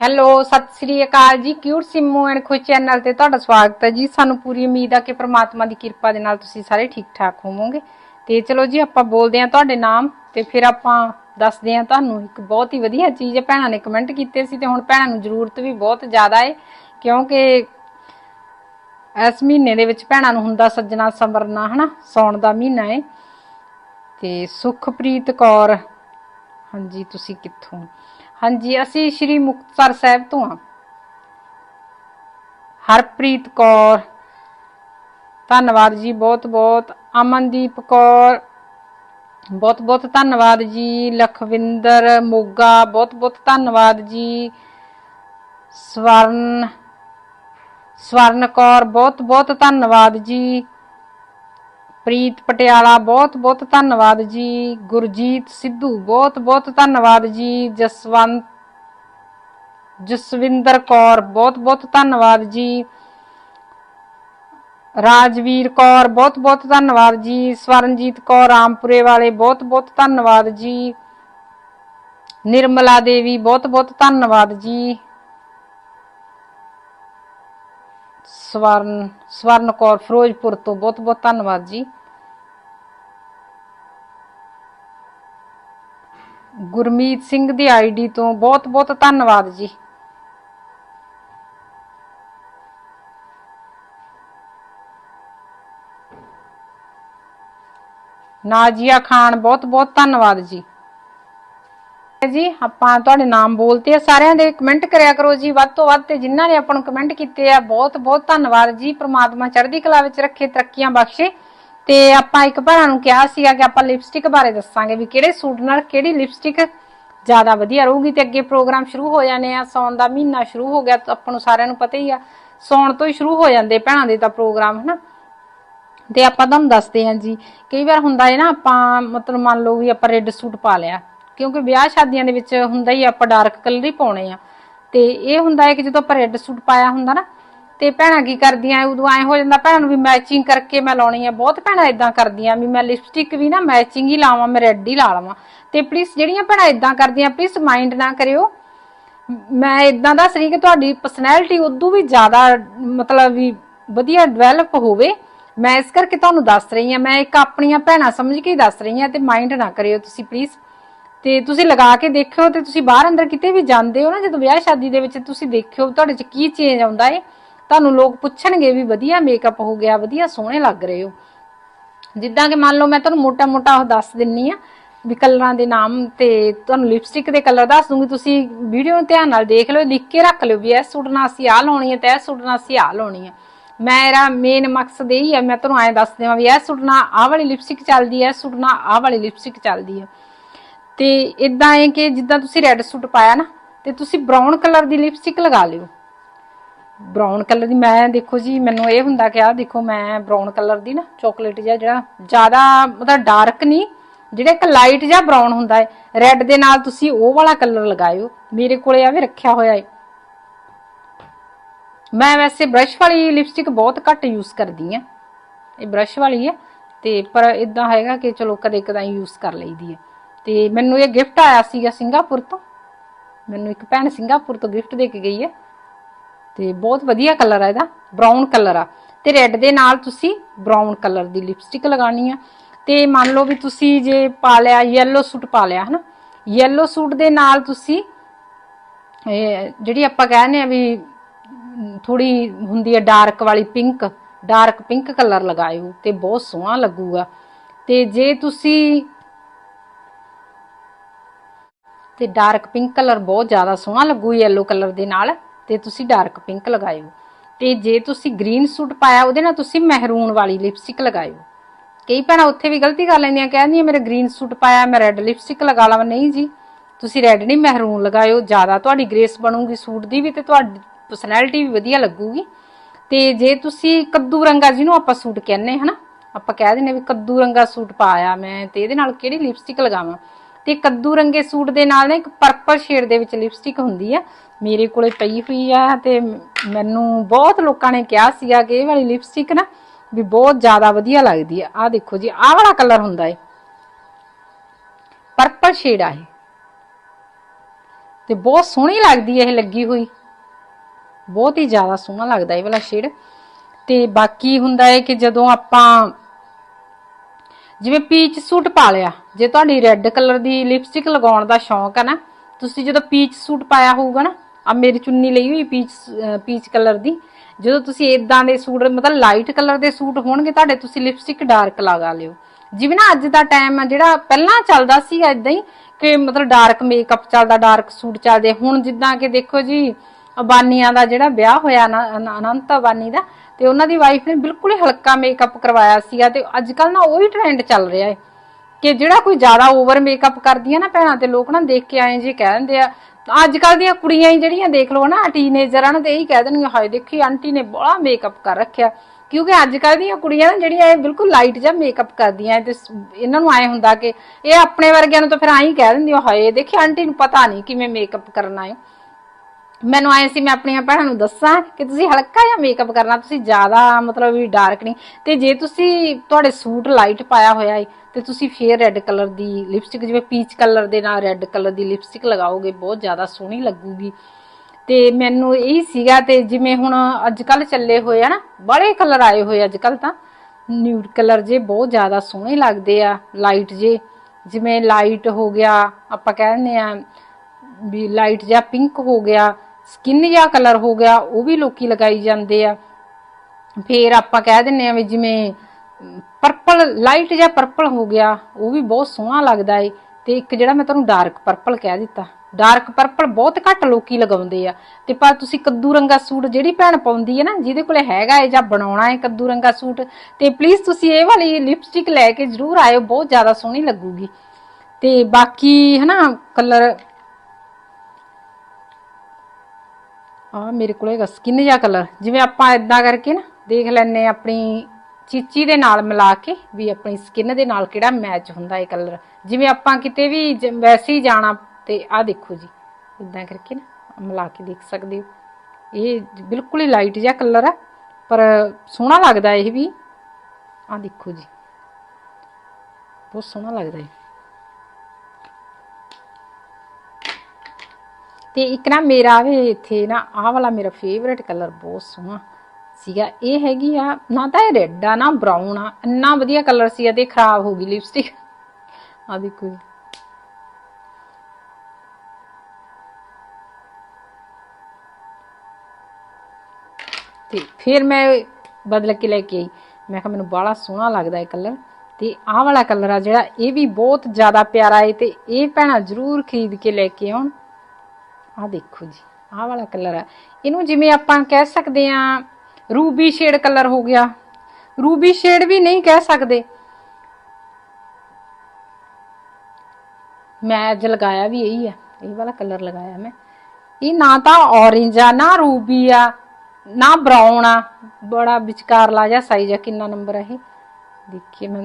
Hello, ਸਤਿ ਸ੍ਰੀ ਅਕਾਲ ਜੀ। ਕਿਊਟ ਸਿੰਮੂ ਐਂਡ ਖੁਸ਼ ਚੈਨਲ ਤੇ ਤੁਹਾਡਾ ਸਵਾਗਤ ਹੈ ਜੀ। ਸਾਨੂੰ ਪੂਰੀ ਉਮੀਦ ਆ ਕਿ ਪ੍ਰਮਾਤਮਾ ਦੀ ਕਿਰਪਾ ਦੇ ਨਾਲ ਤੁਸੀਂ ਸਾਰੇ ਠੀਕ ਠਾਕ ਹੋਵੋਗੇ। ਤੇ ਚਲੋ ਜੀ, ਆਪਾਂ ਬੋਲਦੇ ਹਾਂ ਤੁਹਾਡੇ ਨਾਮ ਤੇ ਫਿਰ ਆਪਾਂ ਦੱਸਦੇ ਹਾਂ ਤੁਹਾਨੂੰ ਇੱਕ ਬਹੁਤ ਹੀ ਵਧੀਆ ਚੀਜ਼ ਹੈ। ਭੈਣਾਂ ਨੇ ਕਮੈਂਟ ਕੀਤੇ ਸੀ ਤੇ ਹੁਣ ਭੈਣਾਂ ਨੂੰ ਜ਼ਰੂਰਤ ਵੀ ਬਹੁਤ ਜ਼ਿਆਦਾ ਹੈ ਕਿਉਂਕਿ ਇਸ ਮਹੀਨੇ ਦੇ ਵਿੱਚ ਭੈਣਾਂ ਨੂੰ ਹੁੰਦਾ ਸੱਜਣਾ ਸੰਵਰਨਾ ਹਨਾ, ਸੌਣ ਦਾ ਮਹੀਨਾ ਹੈ ਤੇ ਸੁਖਪ੍ਰੀਤ ਕੌਰ, ਹਾਂਜੀ, ਤੁਸੀਂ ਕਿੱਥੋਂ? ਹਾਂਜੀ, ਅਸੀਂ ਸ਼੍ਰੀ ਮੁਕਤਸਰ ਸਾਹਿਬ ਤੋਂ ਆ ਹਰਪ੍ਰੀਤ ਕੌਰ, ਧੰਨਵਾਦ ਜੀ ਬਹੁਤ ਬਹੁਤ। ਅਮਨਦੀਪ ਕੌਰ, ਬਹੁਤ ਬਹੁਤ ਧੰਨਵਾਦ ਜੀ। ਲਖਵਿੰਦਰ ਮੋਗਾ, ਬਹੁਤ ਬਹੁਤ ਧੰਨਵਾਦ ਜੀ। ਸਵਰਨ ਸਵਰਨ ਕੌਰ, ਬਹੁਤ ਬਹੁਤ ਧੰਨਵਾਦ ਜੀ। ਪ੍ਰੀਤ ਪਟਿਆਲਾ, ਬਹੁਤ ਬਹੁਤ ਧੰਨਵਾਦ ਜੀ। ਗੁਰਜੀਤ ਸਿੱਧੂ, ਬਹੁਤ ਬਹੁਤ ਧੰਨਵਾਦ ਜੀ। ਜਸਵੰਤ, ਜਸਵਿੰਦਰ ਕੌਰ, ਬਹੁਤ ਬਹੁਤ ਧੰਨਵਾਦ ਜੀ। ਰਾਜਵੀਰ ਕੌਰ, ਬਹੁਤ ਬਹੁਤ ਧੰਨਵਾਦ ਜੀ। ਸਵਰਨਜੀਤ ਕੌਰ ਰਾਮਪੁਰੇ ਵਾਲੇ, ਬਹੁਤ ਬਹੁਤ ਧੰਨਵਾਦ ਜੀ। ਨਿਰਮਲਾ ਦੇਵੀ, ਬਹੁਤ ਬਹੁਤ ਧੰਨਵਾਦ ਜੀ। ਸਵਰਨ ਸਵਰਨ ਕੌਰ, ਫਿਰੋਜ਼ਪੁਰ ਤੋਂ ਬਹੁਤ ਬਹੁਤ ਧੰਨਵਾਦ ਜੀ। ਗੁਰਮੀਤ ਸਿੰਘ ਦੀ ਆਈਡੀ ਤੋਂ ਬਹੁਤ ਬਹੁਤ ਧੰਨਵਾਦ ਜੀ। ਨਾਜੀਆ ਖਾਨ, ਬਹੁਤ ਬਹੁਤ ਧੰਨਵਾਦ ਜੀ। ਜੀ, ਆਪਾਂ ਤੁਹਾਡੇ ਨਾਮ ਬੋਲਤੇ ਆ, ਸਾਰਿਆਂ ਦੇ ਕਮੈਂਟ ਕਰਿਆ ਕਰੋ ਜੀ। ਵੱਧ ਤੋਂ ਵੱਧ ਤੇ ਜਿਨ੍ਹਾਂ ਨੇ ਆਪਾਂ ਨੂੰ ਕਮੈਂਟ ਕੀਤੇ ਆ, ਬਹੁਤ ਬਹੁਤ ਧੰਨਵਾਦ ਜੀ। ਪ੍ਰਮਾਤਮਾ ਚੜ੍ਹਦੀ ਕਲਾ ਵਿੱਚ ਰੱਖੇ, ਤਰੱਕੀਆਂ ਬਖਸ਼ੇ। ਤੇ ਆਪਾਂ ਇੱਕ ਭੈਣਾਂ ਨੂੰ ਕਿਹਾ ਸੀਗਾ ਕਿ ਆਪਾਂ ਲਿਪਸਟਿਕ ਬਾਰੇ ਦੱਸਾਂਗੇ ਵੀ ਕਿਹੜੇ ਸੂਟ ਨਾਲ ਕਿਹੜੀ ਲਿਪਸਟਿਕ ਜ਼ਿਆਦਾ ਵਧੀਆ ਰਹੂਗੀ ਤੇ ਅੱਗੇ ਪ੍ਰੋਗਰਾਮ ਸ਼ੁਰੂ ਹੋ ਜਾਣੇ ਆ, ਸੌਣ ਦਾ ਮਹੀਨਾ ਸ਼ੁਰੂ ਹੋ ਗਿਆ, ਤਾਂ ਆਪਾਂ ਨੂੰ ਸਾਰਿਆਂ ਨੂੰ ਪਤਾ ਹੀ ਆ। ਸੌਣ ਤੋਂ ਹੀ ਸ਼ੁਰੂ ਹੋ ਜਾਂਦੇ ਭੈਣਾਂ ਦੇ ਤਾਂ ਪ੍ਰੋਗਰਾਮ ਹਨਾ? ਤੇ ਆਪਾਂ ਤੁਹਾਨੂੰ ਦੱਸਦੇ ਹਾਂ ਜੀ, ਕਈ ਵਾਰ ਹੁੰਦਾ ਹੈ ਨਾ, ਆਪਾਂ ਮਤਲਬ ਮੰਨ ਲਓ ਵੀ ਆਪਾਂ ਰੈੱਡ ਸੂਟ ਪਾ ਲਿਆ, ਕਿਉਂਕਿ ਵਿਆਹ ਸ਼ਾਦੀਆਂ ਦੇ ਵਿੱਚ ਹੁੰਦਾ ਹੀ ਆਪਾਂ ਡਾਰਕ ਕਲਰ ਹੀ ਪਾਉਣੇ ਆ। ਤੇ ਇਹ ਹੁੰਦਾ ਹੈ ਕਿ ਜਦੋਂ ਆਪਾਂ ਰੈੱਡ ਸੂਟ ਪਾਇਆ ਹੁੰਦਾ ਨਾ ਤੇ ਭੈਣਾਂ ਕੀ ਕਰਦੀਆਂ? ਉਦੋਂ ਐ ਹੋ ਜਾਂਦਾ ਭੈਣਾਂ ਨੂੰ ਵੀ ਮੈਚਿੰਗ ਕਰਕੇ ਮੈਂ ਲਾਉਣੀ ਆ। ਬਹੁਤ ਭੈਣਾਂ ਇਦਾਂ ਕਰਦੀਆਂ ਵੀ ਮੈਂ ਲਿਪਸਟਿਕ ਵੀ ਨਾ ਮੈਚਿੰਗ ਹੀ ਲਾਵਾਂ, ਮੈਂ ਰੈੱਡ ਹੀ ਲਾ ਲਵਾਂ। ਤੇ ਪਲੀਜ਼ ਜਿਹੜੀਆਂ ਭੈਣਾਂ ਇਦਾਂ ਕਰਦੀਆਂ ਪਲੀਜ਼ ਮਾਈਂਡ ਨਾ ਕਰਿਓ। ਮੈਂ ਇਦਾਂ ਦੱਸ ਰਹੀ ਕਿ ਤੁਹਾਡੀ ਪਰਸਨੈਲਿਟੀ ਉਦੋਂ ਵੀ ਜ਼ਿਆਦਾ, ਮਤਲਬ ਵੀ ਵਧੀਆ ਡਿਵੈਲਪ ਹੋਵੇ। ਮੈਂ ਇਸ ਕਰਕੇ ਤੁਹਾਨੂੰ ਦੱਸ ਰਹੀ ਹਾਂ। ਮੈਂ ਇੱਕ ਆਪਣੀਆਂ ਭੈਣਾਂ ਸਮਝ ਕੇ ਦੱਸ ਰਹੀ ਹਾਂ ਤੇ ਮਾਈਂਡ ਨਾ ਕਰਿਓ ਤੁਸੀਂ ਪਲੀਜ਼ ਤੇ ਤੁਸੀਂ ਲਗਾ ਕੇ ਦੇਖਿਓ ਤੇ ਤੁਸੀਂ ਬਾਹਰ ਅੰਦਰ ਕਿਤੇ ਵੀ ਜਾਂਦੇ ਹੋ ਨਾ, ਜਦੋਂ ਵਿਆਹ ਸ਼ਾਦੀ ਦੇ ਵਿੱਚ ਤੁਸੀਂ ਦੇਖਿਓ, ਤੁਹਾਡੇ 'ਚ ਕੀ ਚੇਂਜ ਆਉਂਦਾ ਏ? ਤੁਹਾਨੂੰ ਲੋਕ ਪੁੱਛਣਗੇ ਵੀ ਵਧੀਆ ਮੇਕਅਪ ਹੋ ਗਿਆ, ਵਧੀਆ ਸੋਹਣੇ ਲੱਗ ਰਹੇ ਹੋ। ਜਿੱਦਾਂ ਕਿ ਮੰਨ ਲਓ ਮੈਂ ਤੁਹਾਨੂੰ ਮੋਟਾ-ਮੋਟਾ ਉਹ ਦੱਸ ਦਿੰਨੀ ਆ ਵੀ ਕਲਰਾਂ ਦੇ ਨਾਮ ਤੇ ਤੁਹਾਨੂੰ ਲਿਪਸਟਿਕ ਦੇ ਕਲਰ ਦੱਸ ਦੂੰਗੀ। ਤੁਸੀਂ ਵੀਡੀਓ ਨੂੰ ਧਿਆਨ ਨਾਲ ਦੇਖ ਲਿਓ, ਲਿਖ ਕੇ ਰੱਖ ਲਿਓ ਵੀ ਇਹ ਸੂਟ ਨਾਲ ਅਸੀਂ ਆਹ ਲਾਉਣੀ ਹੈ ਤੇ ਇਹ ਸੂਟ ਨਾਲ ਅਸੀਂ ਆਹ ਲਾਉਣੀ ਹੈ ਮੇਰਾ ਮੇਨ ਮਕਸਦ ਇਹ ਹੀ ਹੈ ਮੈਂ ਤੁਹਾਨੂੰ ਐਂ ਦੱਸ ਦੇਵਾਂ ਵੀ ਇਹ ਸੂਟ ਨਾਲ ਆਹ ਵਾਲੀ ਲਿਪਸਟਿਕ ਚੱਲਦੀ ਹੈ ਇਹ ਸੂਟ ਨਾਲ ਆਹ ਵਾਲੀ ਲਿਪਸਟਿਕ ਚੱਲਦੀ ਹੈ ਤੇ ਇਦਾਂ ਹੈ ਕਿ ਜਿੱਦਾਂ ਤੁਸੀਂ ਰੈੱਡ ਸੂਟ ਪਾਇਆ ਨਾ, ਤੇ ਤੁਸੀਂ ਬ੍ਰਾਊਨ ਕਲਰ ਦੀ ਲਿਪਸਟਿਕ ਲਗਾ ਲਿਓ। ਬ੍ਰਾਊਨ ਕਲਰ ਦੀ। ਮੈਂ ਦੇਖੋ ਜੀ, ਮੈਨੂੰ ਇਹ ਹੁੰਦਾ ਕਿ ਆਹ ਦੇਖੋ, ਮੈਂ ਬ੍ਰਾਊਨ ਕਲਰ ਦੀ ਨਾ ਚਾਕਲੇਟ ਜਿਹਾ ਜਿਹੜਾ ਜ਼ਿਆਦਾ ਮਤਲਬ ਡਾਰਕ ਨਹੀਂ, ਜਿਹੜਾ ਇੱਕ ਲਾਈਟ ਜਿਹਾ ਬ੍ਰਾਊਨ ਹੁੰਦਾ ਹੈ। ਰੈੱਡ ਦੇ ਨਾਲ ਤੁਸੀਂ ਉਹ ਵਾਲਾ ਕਲਰ ਲਗਾਇਓ, ਮੇਰੇ ਕੋਲੇ ਆਵੇ ਰੱਖਿਆ ਹੋਇਆ ਹੈ। ਮੈਂ ਵੈਸੇ ਬ੍ਰਸ਼ ਵਾਲੀ ਲਿਪਸਟਿਕ ਬਹੁਤ ਘੱਟ ਯੂਜ਼ ਕਰਦੀ ਆ ਇਹ ਬ੍ਰਸ਼ ਵਾਲੀ ਹੈ, ਤੇ ਪਰ ਇਦਾਂ ਹੈਗਾ ਕਿ ਚਲੋ ਕਦੇ ਕਦਾਈ ਯੂਜ਼ ਕਰ ਲਈਦੀ ਹੈ। ਤੇ ਮੈਨੂੰ ਇਹ ਗਿਫਟ ਆਇਆ ਸੀਗਾ ਸਿੰਗਾਪੁਰ ਤੋਂ। ਮੈਨੂੰ ਇੱਕ ਭੈਣ ਸਿੰਗਾਪੁਰ ਤੋਂ ਗਿਫਟ ਦੇ ਕੇ ਗਈ ਹੈ। ਤੇ ਬਹੁਤ ਵਧੀਆ ਕਲਰ ਆ ਇਹਦਾ ਬ੍ਰਾਊਨ ਕਲਰ ਆ। ਤੇ ਰੈੱਡ ਦੇ ਨਾਲ ਤੁਸੀਂ ਬ੍ਰਾਊਨ ਕਲਰ ਦੀ ਲਿਪਸਟਿਕ ਲਗਾਣੀ ਆ। ਤੇ ਮੰਨ ਲਓ ਵੀ ਤੁਸੀਂ ਜੇ ਪਾ ਲਿਆ ਯੈਲੋ ਸੂਟ ਪਾ ਲਿਆ, ਹਨਾ? ਯੈਲੋ ਸੂਟ ਦੇ ਨਾਲ ਤੁਸੀਂ, ਇਹ ਜਿਹੜੀ ਆਪਾਂ ਕਹਿੰਦੇ ਆ ਵੀ ਥੋੜੀ ਹੁੰਦੀ ਹੈ ਡਾਰਕ ਵਾਲੀ ਪਿੰਕ ਡਾਰਕ ਪਿੰਕ ਕਲਰ ਲਗਾਇਓ ਤੇ ਬਹੁਤ ਸੋਹਣਾ ਲੱਗੂਗਾ। ਤੇ ਜੇ ਤੁਸੀਂ ਤੇ ਡਾਰਕ ਪਿੰਕ ਕਲਰ ਬਹੁਤ ਜ਼ਿਆਦਾ ਸੋਹਣਾ ਲੱਗੂ ਯੈਲੋ ਕਲਰ ਦੇ ਨਾਲ ਤੇ ਤੁਸੀਂ ਡਾਰਕ ਪਿੰਕ ਲਗਾਇਓ। ਤੇ ਜੇ ਤੁਸੀਂ ਗ੍ਰੀਨ ਸੂਟ ਪਾਇਆ, ਉਹਦੇ ਨਾਲ ਤੁਸੀਂ ਮਹਿਰੂਨ ਵਾਲੀ ਲਿਪਸਟਿਕ ਲਗਾਇਓ। ਕਈ ਭੈਣਾਂ ਉੱਥੇ ਵੀ ਗਲਤੀ ਕਰ ਲੈਂਦੀਆਂ ਕਹਿੰਦੀਆਂ ਮੇਰੇ ਗ੍ਰੀਨ ਸੂਟ ਪਾਇਆ, ਮੈਂ ਰੈੱਡ ਲਿਪਸਟਿਕ ਲਗਾ ਲਵਾਂ ਨਹੀਂ ਜੀ, ਤੁਸੀਂ ਰੈੱਡ ਨਹੀਂ ਮਹਿਰੂਨ ਲਗਾਇਓ। ਜ਼ਿਆਦਾ ਤੁਹਾਡੀ ਗ੍ਰੇਸ ਬਣੂਗੀ ਸੂਟ ਦੀ ਵੀ ਤੇ ਤੁਹਾਡੀ ਪਰਸਨੈਲਿਟੀ ਵੀ ਵਧੀਆ ਲੱਗੂਗੀ। ਤੇ ਜੇ ਤੁਸੀਂ ਕੱਦੂ ਰੰਗਾ ਜਿਹਨੂੰ ਆਪਾਂ ਸੂਟ ਕਹਿੰਨੇ ਹਨਾ ਆਪਾਂ ਕਹਿ ਦਿੰਨੇ ਵੀ ਕੱਦੂ ਰੰਗਾ ਸੂਟ ਪਾਇਆ ਮੈਂ ਤੇ ਇਹਦੇ ਨਾਲ ਕਿਹੜੀ ਲਿਪਸਟਿਕ ਲਗਾਵਾਂ? ਤੇ ਕੱਦੂ ਰੰਗੇ ਸੂਟ ਦੇ ਨਾਲ ਨਾ ਇੱਕ ਪਰਪਲ ਸ਼ੇਡ ਦੇ ਵਿੱਚ ਲਿਪਸਟਿਕ ਹੁੰਦੀ ਆ। ਮੇਰੇ ਕੋਲੇ ਪਈ ਹੋਈ ਆ ਤੇ ਮੈਨੂੰ ਬਹੁਤ ਲੋਕਾਂ ਨੇ ਕਿਹਾ ਸੀਗਾ ਕਿ ਇਹ ਵਾਲੀ ਲਿਪਸਟਿਕ ਨਾ ਵੀ ਬਹੁਤ ਜ਼ਿਆਦਾ ਵਧੀਆ ਲੱਗਦੀ ਆ। ਆ ਦੇਖੋ ਜੀ, ਆਹ ਵਾਲਾ ਕਲਰ ਹੁੰਦਾ ਏ। ਪਰਪਲ ਸ਼ੇਡ ਆ ਇਹ। ਤੇ ਬਹੁਤ ਸੋਹਣੀ ਲੱਗਦੀ ਹੈ ਇਹ ਲੱਗੀ ਹੋਈ। ਬਹੁਤ ਹੀ ਜ਼ਿਆਦਾ ਸੋਹਣਾ ਲੱਗਦਾ ਇਹ ਵਾਲਾ ਸ਼ੇਡ ਤੇ ਬਾਕੀ ਹੁੰਦਾ ਹੈ ਕਿ ਜਦੋਂ ਆਪਾਂ ਜਿਵੇਂ ਪੀਚ ਸੂਟ ਪਾ ਲਿਆ। ਜੇ ਤੁਹਾਡੀ ਰੈੱਡ ਕਲਰ ਦੀ ਲਿਪਸਟਿਕ ਲਗਾਉਣ ਦਾ ਸ਼ੌਂਕ ਹੈ ਨਾ, ਤੁਸੀਂ ਜਦੋਂ ਪੀਚ ਸੂਟ ਪਾਇਆ ਹੋਊਗਾ ਨਾ ਆ ਮੇਰੀ ਚੁੰਨੀ ਲਈ ਹੋਈ ਪੀਚ ਪੀਚ ਕਲਰ ਦੀ, ਜਦੋਂ ਤੁਸੀਂ ਇਦਾਂ ਦੇ ਸੂਟ, ਮਤਲਬ ਲਾਈਟ ਕਲਰ ਦੇ ਸੂਟ ਹੋਣਗੇ, ਤੁਹਾਡੇ ਤੁਸੀਂ ਲਿਪਸਟਿਕ ਡਾਰਕ ਲਗਾ ਲਿਓ। ਜਿਵੇਂ ਨਾ ਅੱਜ ਦਾ ਟਾਈਮ ਆ, ਜਿਹੜਾ ਪਹਿਲਾਂ ਚੱਲਦਾ ਸੀ ਇਦਾਂ ਹੀ ਕਿ ਮਤਲਬ ਡਾਰਕ ਮੇਕਅਪ ਚੱਲਦਾ ਡਾਰਕ ਸੂਟ ਚੱਲਦੇ। ਹੁਣ ਜਿੱਦਾਂ ਕਿ ਦੇਖੋ ਜੀ, ਅਬਾਨੀਆਂ ਦਾ ਜਿਹੜਾ ਵਿਆਹ ਹੋਇਆ ਅਨੰਤ ਅਬਾਨੀ ਦਾ ਤੇ ਉਹਨਾਂ ਦੀ ਵਾਈਫ ਨੇ ਬਿਲਕੁਲ ਹੀ ਹਲਕਾ ਮੇਕਅਪ ਕਰਵਾਇਆ ਸੀਗਾ ਤੇ ਅੱਜ ਕੱਲ ਨਾ ਉਹੀ ਟ੍ਰੈਂਡ ਚੱਲ ਰਿਹਾ ਹੈ ਕਿ ਜਿਹੜਾ ਕੋਈ ਜ਼ਿਆਦਾ ਓਵਰ ਮੇਕਅਪ ਕਰਦੀ ਹੈ ਨਾ ਭੈਣਾਂ ਤੇ ਲੋਕ ਨਾ ਦੇਖ ਕੇ ਆਏ ਜੀ ਕਹਿ ਦਿੰਦੇ ਆ ਅੱਜ ਕੱਲ ਦੀਆਂ ਕੁੜੀਆਂ ਹੀ ਜਿਹੜੀਆਂ ਦੇਖ ਲਓ ਨਾ ਟੀਨੇਜਰਾਂ ਨੇ ਤੇ ਇਹੀ ਕਹਿ ਦੇਣਗੀਆਂ ਹਾਏ ਦੇਖੀ ਆਂਟੀ ਨੇ ਬੜਾ ਮੇਕਅਪ ਕਰ ਰੱਖਿਆ। ਕਿਉਂਕਿ ਅੱਜ ਕੱਲ ਦੀਆਂ ਕੁੜੀਆਂ ਨਾ ਜਿਹੜੀਆਂ ਇਹ ਬਿਲਕੁਲ ਲਾਈਟ ਜਿਹਾ ਮੇਕਅਪ ਕਰਦੀਆਂ ਤੇ ਇਹਨਾਂ ਨੂੰ ਐ ਹੁੰਦਾ ਕਿ ਇਹ ਆਪਣੇ ਵਰਗਿਆਂ ਨੂੰ ਤਾਂ ਫਿਰ ਆਈ ਕਹਿ ਦਿੰਦੀ ਹਾਏ ਦੇਖੀ ਆਂਟੀ ਨੂੰ ਪਤਾ ਨਹੀਂ ਕਿਵੇਂ ਮੇਕਅਪ ਕਰਨਾ ਹੈ। ਮੈਨੂੰ ਆਏ ਸੀ ਮੈਂ ਆਪਣੀਆਂ ਭੈਣਾਂ ਨੂੰ ਦੱਸਾਂ ਕਿ ਤੁਸੀਂ ਹਲਕਾ ਜਿਹਾ ਮੇਕਅਪ ਕਰਨਾ, ਤੁਸੀਂ ਜ਼ਿਆਦਾ ਮਤਲਬ ਵੀ ਡਾਰਕ ਨਹੀਂ। ਤੇ ਜੇ ਤੁਸੀਂ ਤੁਹਾਡੇ ਸੂਟ ਲਾਈਟ ਪਾਇਆ ਹੋਇਆ ਹੈ ਤੇ ਤੁਸੀਂ ਫੇਰ ਰੈੱਡ ਕਲਰ ਦੀ ਲਿਪਸਟਿਕ ਜਿਵੇਂ ਪੀਚ ਕਲਰ ਦੇ ਨਾਲ ਰੈੱਡ ਕਲਰ ਦੀ ਲਿਪਸਟਿਕ ਲਗਾਓਗੇ, ਬਹੁਤ ਜ਼ਿਆਦਾ ਸੋਹਣੀ ਲੱਗੂਗੀ। ਤੇ ਮੈਨੂੰ ਇਹ ਸੀਗਾ, ਤੇ ਜਿਵੇਂ ਹੁਣ ਅੱਜ ਕੱਲ ਚੱਲੇ ਹੋਏ ਆ ਨਾ, ਬੜੇ ਕਲਰ ਆਏ ਹੋਏ ਅੱਜ ਕੱਲ ਤਾਂ। ਨਿਊਡ ਕਲਰ ਜੇ ਬਹੁਤ ਜ਼ਿਆਦਾ ਸੋਹਣੇ ਲੱਗਦੇ ਆ ਲਾਈਟ ਜੇ, ਜਿਵੇਂ ਲਾਈਟ ਹੋ ਗਿਆ, ਆਪਾਂ ਕਹਿੰਦੇ ਆ ਵੀ ਲਾਈਟ ਜਿਹਾ ਪਿੰਕ ਹੋ ਗਿਆ ਸਕਿਨ ਜਿਹਾ ਕਲਰ ਹੋ ਗਿਆ, ਉਹ ਵੀ ਲੋਕੀ ਲਗਾਈ ਜਾਂਦੇ ਆ। ਫੇਰ ਆਪਾਂ ਕਹਿ ਦਿੰਨੇ ਆ ਵੀ ਜਿਵੇਂ ਪਰਪਲ ਲਾਈਟ ਜਾਂ ਪਰਪਲ ਹੋ ਗਿਆ, ਉਹ ਵੀ ਬਹੁਤ ਸੋਹਣਾ ਲੱਗਦਾ ਏ। ਤੇ ਇੱਕ ਜਿਹੜਾ ਮੈਂ ਤੁਹਾਨੂੰ ਡਾਰਕ ਪਰਪਲ ਕਹਿ ਦਿੱਤਾ। ਡਾਰਕ ਪਰਪਲ ਬਹੁਤ ਘੱਟ ਲੋਕੀ ਲਗਾਉਂਦੇ ਆ। ਤੇ ਪਰ ਤੁਸੀਂ ਕੱਦੂ ਰੰਗਾ ਸੂਟ ਜਿਹੜੀ ਭੈਣ ਪਾਉਂਦੀ ਹੈ ਨਾ, ਜਿਹਦੇ ਕੋਲੇ ਹੈਗਾ ਏ ਜਾਂ ਬਣਾਉਣਾ ਏ ਕੱਦੂ ਰੰਗਾ ਸੂਟ, ਤੇ ਪਲੀਜ਼ ਤੁਸੀਂ ਇਹ ਵਾਲੀ ਲਿਪਸਟਿਕ ਲੈ ਕੇ ਜ਼ਰੂਰ ਆਇਓ, ਬਹੁਤ ਜ਼ਿਆਦਾ ਸੋਹਣੀ ਲੱਗੂਗੀ। ਤੇ ਬਾਕੀ ਹਨਾ ਕਲਰ ਆ ਮੇਰੇ ਕੋਲ ਹੈਗਾ ਸਕਿਨ ਜਿਹਾ ਕਲਰ ਜਿਵੇਂ ਆਪਾਂ ਇਦਾਂ ਕਰਕੇ ਨਾ ਦੇਖ ਲੈਨੇ ਆਪਣੀ ਚੀਚੀ ਦੇ ਨਾਲ ਮਿਲਾ ਕੇ ਵੀ ਆਪਣੀ ਸਕਿਨ ਦੇ ਨਾਲ ਕਿਹੜਾ ਮੈਚ ਹੁੰਦਾ ਇਹ ਕਲਰ ਜਿਵੇਂ ਆਪਾਂ ਕਿਤੇ ਵੀ ਜ- ਵੈਸੇ ਹੀ ਜਾਣਾ ਤੇ ਆ ਦੇਖੋ ਜੀ ਇਦਾਂ ਕਰਕੇ ਨਾ ਮਿਲਾ ਕੇ ਦੇਖ ਸਕਦੇ ਹੋ। ਇਹ ਬਿਲਕੁਲ ਹੀ ਲਾਈਟ ਜਿਹਾ ਕਲਰ ਆ, ਪਰ ਸੋਹਣਾ ਲੱਗਦਾ ਇਹ ਵੀ। ਆ ਦੇਖੋ ਜੀ, ਬਹੁਤ ਸੋਹਣਾ ਲੱਗਦਾ ਹੈ ਤੇ ਇੱਕ ਨਾ ਮੇਰਾ ਵੀ ਇੱਥੇ ਨਾ ਆਹ ਵਾਲਾ ਮੇਰਾ ਫੇਵਰੇਟ ਕਲਰ ਬਹੁਤ ਸੋਹਣਾ ਸੀਗਾ। ਇਹ ਹੈਗੀ ਆ, ਨਾ ਤਾਂ ਇਹ ਰੈੱਡ ਆ, ਨਾ ਬਰਾਊਨ ਆ। ਇੰਨਾ ਵਧੀਆ ਕਲਰ ਸੀ ਤੇ ਖਰਾਬ ਹੋ ਗਈ ਲਿਪਸਟਿਕ ਆ ਦੇਖੋ ਤੇ ਫਿਰ ਮੈਂ ਬਦਲ ਕੇ ਲੈ ਕੇ ਆਈ। ਮੈਂ ਕਿਹਾ ਮੈਨੂੰ ਬੜਾ ਸੋਹਣਾ ਲੱਗਦਾ ਇਹ ਕਲਰ ਤੇ ਆਹ ਵਾਲਾ ਕਲਰ ਆ ਜਿਹੜਾ, ਇਹ ਵੀ ਬਹੁਤ ਜ਼ਿਆਦਾ ਪਿਆਰਾ ਹੈ ਤੇ ਇਹ ਭੈਣਾਂ ਜ਼ਰੂਰ ਖਰੀਦ ਕੇ ਲੈ ਕੇ ਆਉਣ। ਆਹ ਦੇਖੋ ਜੀ, ਆਹ ਵਾਲਾ ਕਲਰ ਆ। ਇਹਨੂੰ ਜਿਵੇਂ ਆਪਾਂ ਕਹਿ ਸਕਦੇ ਆ ਰੂਬੀ ਸ਼ੇਡ ਕਲਰ ਹੋ ਗਿਆ। ਰੂਬੀ ਸ਼ੇਡ ਵੀ ਨਹੀਂ ਕਹਿ ਸਕਦੇ। ਮੈਂ ਅੱਜ ਲਗਾਇਆ ਵੀ ਇਹੀ ਆ, ਇਹ ਵਾਲਾ ਕਲਰ ਲਗਾਇਆ ਮੈਂ। ਇਹ ਨਾ ਤਾਂ ਔਰੇਂਜ ਆ, ਨਾ ਰੂਬੀ ਆ, ਨਾ ਬਰਾਊਨ ਆ। ਬੜਾ ਵਿਚਕਾਰਲਾ ਜਿਹਾ ਸਾਈਜ਼ ਆ, ਕਿੰਨਾ ਨੰਬਰ ਆ ਇਹ। ਦੇਖੀਏ ਮੈਂ,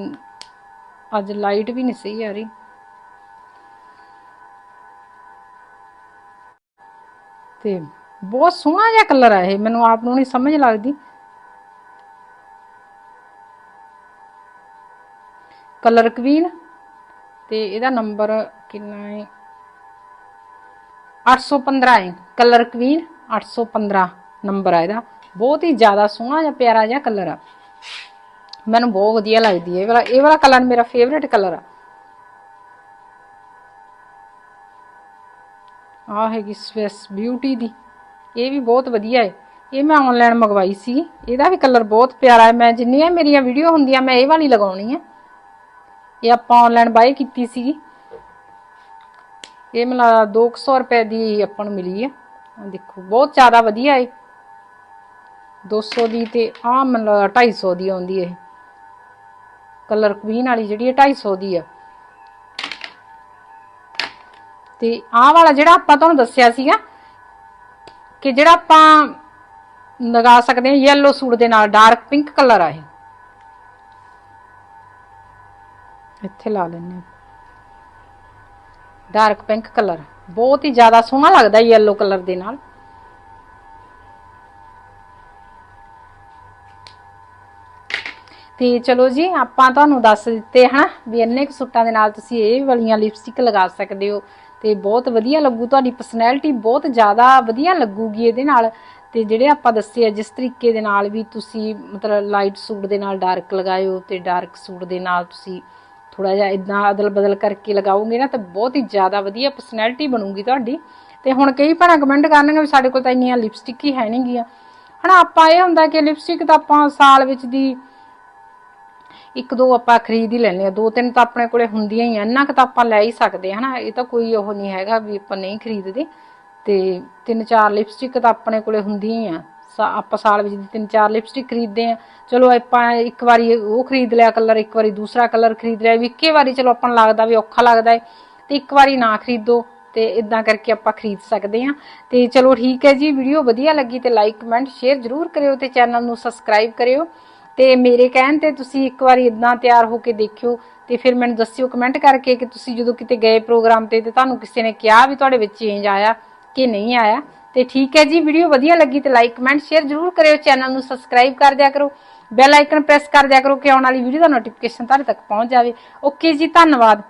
ਅੱਜ ਲਾਈਟ ਵੀ ਨਹੀਂ ਸਹੀ ਆ ਰਹੀ। ਤੇ ਬਹੁਤ ਸੋਹਣਾ ਜਿਹਾ ਕਲਰ ਆ ਇਹ, ਮੈਨੂੰ ਆਪ ਨੂੰ ਨਹੀਂ ਸਮਝ ਲੱਗਦੀ। ਕਲਰ ਕਵੀਨ ਤੇ ਇਹਦਾ ਨੰਬਰ ਕਿੰਨਾ ਹੈ? 815 ਹੈ। ਕਲਰ ਕਵੀਨ 815 ਨੰਬਰ ਆ ਇਹਦਾ। ਬਹੁਤ ਹੀ ਜ਼ਿਆਦਾ ਸੋਹਣਾ ਜਿਹਾ ਪਿਆਰਾ ਜਿਹਾ ਕਲਰ ਆ। ਮੈਨੂੰ ਬਹੁਤ ਵਧੀਆ ਲੱਗਦੀ ਹੈ। ਇਹ ਵਾਲਾ ਇਹ ਵਾਲਾ ਕਲਰ ਮੇਰਾ ਫੇਵਰੇਟ ਕਲਰ ਆ। ਆ ਹੈਗੀ ਸਵਿਸ ਬਿਊਟੀ ਦੀ। ਇਹ ਵੀ ਬਹੁਤ ਵਧੀਆ ਹੈ। ਇਹ ਮੈਂ ਆਨਲਾਈਨ ਮੰਗਵਾਈ ਸੀ। ਇਹਦਾ ਵੀ ਕਲਰ ਬਹੁਤ ਪਿਆਰਾ ਹੈ। ਮੈਂ ਜਿੰਨੀਆਂ ਮੇਰੀਆਂ ਵੀਡੀਓ ਹੁੰਦੀਆਂ, ਮੈਂ ਇਹ ਵਾਲੀ ਲਗਾਉਣੀ ਹੈ ਇਹ ਆਪਾਂ ਆਨਲਾਈਨ ਬਾਏ ਕੀਤੀ ਸੀਗੀ ਇਹ ਮੈਨੂੰ 200 ਰੁਪਏ ਦੀ ਆਪਾਂ ਨੂੰ ਮਿਲੀ ਆ। ਦੇਖੋ, ਬਹੁਤ ਜ਼ਿਆਦਾ ਵਧੀਆ ਹੈ। 200 ਦੀ ਤੇ ਆ ਮੈਨੂੰ 250 ਦੀ ਆਉਂਦੀ ਹੈ। ਕਲਰ ਕੁਈਨ ਵਾਲੀ ਜਿਹੜੀ ਹੈ 250 ਦੀ ਆ। ਤੇ ਆਹ ਵਾਲਾ ਜਿਹੜਾ ਆਪਾਂ ਤੁਹਾਨੂੰ ਦੱਸਿਆ ਸੀਗਾ ਕਿ ਜਿਹੜਾ ਆਪਾਂ ਲਗਾ ਸਕਦੇ ਹਾਂ ਯੈਲੋ ਸੂਟ ਦੇ ਨਾਲ ਡਾਰਕ ਪਿੰਕ ਕਲਰ ਆ ਇਹ। ਇੱਥੇ ਲਾ ਲੈਣੇ ਡਾਰਕ ਪਿੰਕ ਕਲਰ ਬਹੁਤ ਹੀ ਜ਼ਿਆਦਾ ਸੋਹਣਾ ਲੱਗਦਾ ਯੈਲੋ ਕਲਰ ਦੇ ਨਾਲ। ਤੇ ਚਲੋ ਜੀ, ਆਪਾਂ ਤੁਹਾਨੂੰ ਦੱਸ ਦਿੱਤੇ ਹਨਾ ਵੀ ਇੰਨੇ ਕੁ ਸੂਟਾਂ ਦੇ ਨਾਲ ਤੁਸੀਂ ਇਹ ਵਾਲੀਆਂ ਲਿਪਸਟਿਕ ਲਗਾ ਸਕਦੇ ਹੋ। ਤੇ ਬਹੁਤ ਵਧੀਆ ਲੱਗੂ, ਤੁਹਾਡੀ ਪਰਸਨੈਲਿਟੀ ਬਹੁਤ ਜ਼ਿਆਦਾ ਵਧੀਆ ਲੱਗੂਗੀ ਇਹਦੇ ਨਾਲ। ਤੇ ਜਿਹੜੇ ਆਪਾਂ ਦੱਸੇ ਆ, ਜਿਸ ਤਰੀਕੇ ਦੇ ਨਾਲ ਵੀ ਤੁਸੀਂ ਮਤਲਬ ਲਾਈਟ ਸੂਟ ਦੇ ਨਾਲ ਡਾਰਕ ਲਗਾਇਓ ਤੇ ਡਾਰਕ ਸੂਟ ਦੇ ਨਾਲ ਤੁਸੀਂ ਥੋੜਾ ਜਿਹਾ ਇਦਾਂ ਅਦਲ ਬਦਲ ਕਰਕੇ ਲਗਾਓਗੇ ਨਾ, ਤਾਂ ਬਹੁਤ ਹੀ ਜ਼ਿਆਦਾ ਵਧੀਆ ਪਰਸਨੈਲਿਟੀ ਬਣੂਗੀ ਤੁਹਾਡੀ। ਤੇ ਹੁਣ ਕਈ ਭੈਣਾਂ ਕਮੈਂਟ ਕਰਨਗੇ ਵੀ ਸਾਡੇ ਕੋਲ ਤਾਂ ਇੰਨੀਆਂ ਲਿਪਸਟਿਕ ਹੀ ਹੈ ਨਹੀਂਗੀਆਂ ਹਨਾ, ਆਪਾਂ ਇਹ ਹੁੰਦਾ ਕਿ ਲਿਪਸਟਿਕ ਤਾਂ ਆਪਾਂ ਸਾਲ ਵਿੱਚ ਦੀ ਇੱਕ ਦੋ ਆਪਾਂ ਖਰੀਦ ਹੀ ਲੈਣੇ ਆ ਦੋ ਤਿੰਨ ਤਾਂ ਆਪਣੇ ਕੋਲੇ ਹੁੰਦੀਆਂ ਹੀ ਆ। ਇੰਨਾ ਕੁ ਤਾਂ ਆਪਾਂ ਲੈ ਹੀ ਸਕਦੇ ਆ ਹਨਾ? ਇਹ ਤਾਂ ਕੋਈ ਉਹ ਨਹੀਂ ਹੈਗਾ ਵੀ ਆਪਾਂ ਨਹੀਂ ਖਰੀਦਦੇ। ਤੇ ਤਿੰਨ ਚਾਰ ਲਿਪਸਟਿਕ ਤਾਂ ਆਪਣੇ ਕੋਲੇ ਹੁੰਦੀਆਂ ਹੀ ਆ। ਸਾ- ਆਪਾਂ ਸਾਲ ਵਿੱਚ ਦੀ ਤਿੰਨ ਚਾਰ ਲਿਪਸਟਿਕ ਖਰੀਦਦੇ ਆ ਚਲੋ ਆਪਾਂ ਇੱਕ ਵਾਰੀ ਉਹ ਖਰੀਦ ਲਿਆ ਕਲਰ ਇੱਕ ਵਾਰੀ ਦੂਸਰਾ ਕਲਰ ਖਰੀਦ ਲਿਆ। ਵੀ ਇੱਕੇ ਵਾਰੀ ਚਲੋ ਆਪਾਂ ਨੂੰ ਲੱਗਦਾ ਵੀ ਔਖਾ ਲੱਗਦਾ ਹੈ ਤੇ ਇੱਕ ਵਾਰੀ ਨਾ ਖਰੀਦੋ ਤੇ ਇਦਾਂ ਕਰਕੇ ਆਪਾਂ ਖਰੀਦ ਸਕਦੇ ਆ ਤੇ ਚਲੋ ਠੀਕ ਹੈ ਜੀ। ਵੀਡੀਓ ਵਧੀਆ ਲੱਗੀ ਤੇ ਲਾਈਕ ਕਮੈਂਟ ਸ਼ੇਅਰ ਜ਼ਰੂਰ ਕਰਿਓ ਤੇ ਚੈਨਲ ਨੂੰ ਸਬਸਕ੍ਰਾਈਬ ਕਰਿਓ। ਤੇ ਮੇਰੇ ਕਹਿਣ ਤੇ ਤੁਸੀਂ ਇੱਕ ਵਾਰੀ ਇਦਾਂ ਤਿਆਰ ਹੋ ਕੇ ਦੇਖਿਓ ਤੇ ਫਿਰ ਮੈਨੂੰ ਦੱਸਿਓ ਕਮੈਂਟ ਕਰਕੇ ਕਿ ਤੁਸੀਂ ਜਦੋਂ ਕਿਤੇ ਗਏ ਪ੍ਰੋਗਰਾਮ ਤੇ ਤੇ ਤੁਹਾਨੂੰ ਕਿਸੇ ਨੇ ਕਿਹਾ ਵੀ ਤੁਹਾਡੇ ਵਿੱਚ ਚੇਂਜ ਆਇਆ ਕਿ ਨਹੀਂ ਆਇਆ। ਤੇ ਠੀਕ ਹੈ ਜੀ ਵੀਡੀਓ ਵਧੀਆ ਲੱਗੀ ਤੇ ਲਾਈਕ ਕਮੈਂਟ ਸ਼ੇਅਰ ਜ਼ਰੂਰ ਕਰਿਓ ਚੈਨਲ ਨੂੰ ਸਬਸਕ੍ਰਾਈਬ ਕਰ ਦਿਆ ਕਰੋ। ਬੈਲ ਆਈਕਨ ਪ੍ਰੈਸ ਕਰ ਦਿਆ ਕਰੋ ਕਿ ਆਉਣ ਵਾਲੀ ਵੀਡੀਓ ਦਾ ਨੋਟੀਫਿਕੇਸ਼ਨ ਤੁਹਾਡੇ ਤੱਕ ਪਹੁੰਚ ਜਾਵੇ। ਓਕੇ ਜੀ, ਧੰਨਵਾਦ।